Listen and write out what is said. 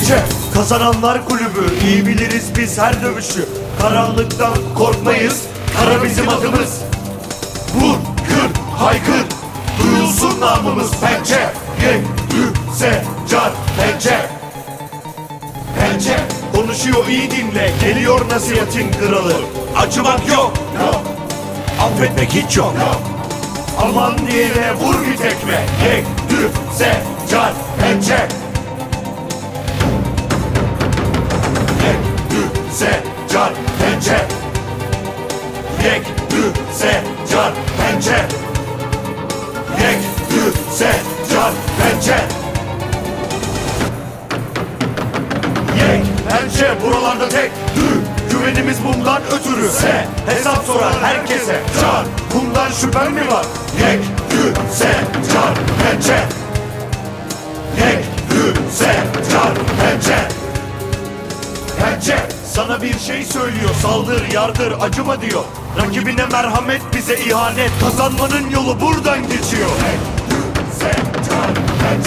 pençe Kazananlar kulübü iyi biliriz biz her dövüşü. Karanlıktan korkmayız Kara bizim adımız. Vur, kır, haykır Duyulsun namımız. Pençe Yek, ü, se, car, pençe. Pençe Konuşuyor iyi dinle. Geliyor nasihatin kralı. Acımak yok. Yok. Affetmek hiç yok. Yok. Aman diyene vur bir tekme. Yek, dü, se, car, dü, se, car, pençe. Yek, dü, se, car, pençe. Yek, pençe buralarda tek Dü, güvenimiz bundan ötürü. Se, hesap sorar herkese. Car, bundan şüphen mi var? Yek, dü, se, car, pençe. Yek, dü, se, car, pençe. Pençe sana bir şey söylüyor Saldır yardır acıma diyor. Rakibine merhamet bize ihanet. Kazanmanın yolu buradan geçiyor. Yek,